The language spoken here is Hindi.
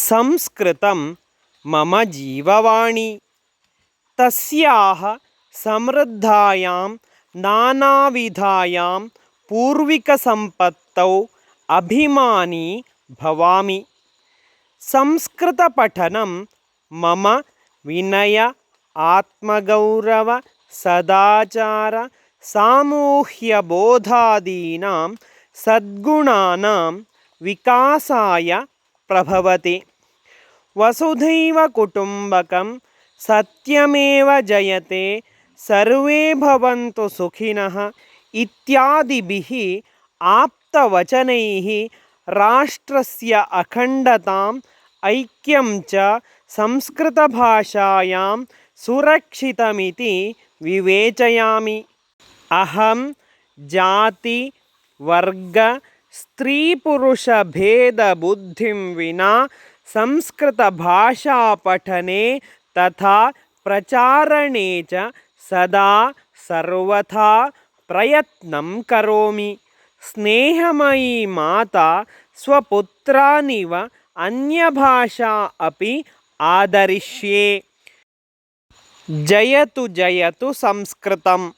संस्कृत मम जीववाणी। तमृद्धायां समृद्धायां नानाविधायां पूर्विकसम्पत्तौ अभिमानी भवामि। संस्कृतपठनं मम विनय, आत्मगौरव, सदाचार, सामूह्यबोधादीनां सद्गुणानां विकासाय प्रभवति। वसुधैव कुटुम्बकं सत्यमेव जयते, सर्वे भवन्तु सुखिनः। इत्यादिभिः आप्तवचनैः राष्ट्रस्य अखण्डताम्, ऐक्यं च संस्कृतभाषायां सुरक्षितमिति विवेचयामि। अहं जाति, वर्ग स्त्रीपुरुषभेदबुद्धिं विना संस्कृत पठने तथा प्रचारणे च सदा सर्वथा प्रयत्नं करोमि। स्नेहमयी माता स्वपुत्रानिव अन्यभाषा अपि आदरिष्ये। जयतु जयतु संस्कृतम्।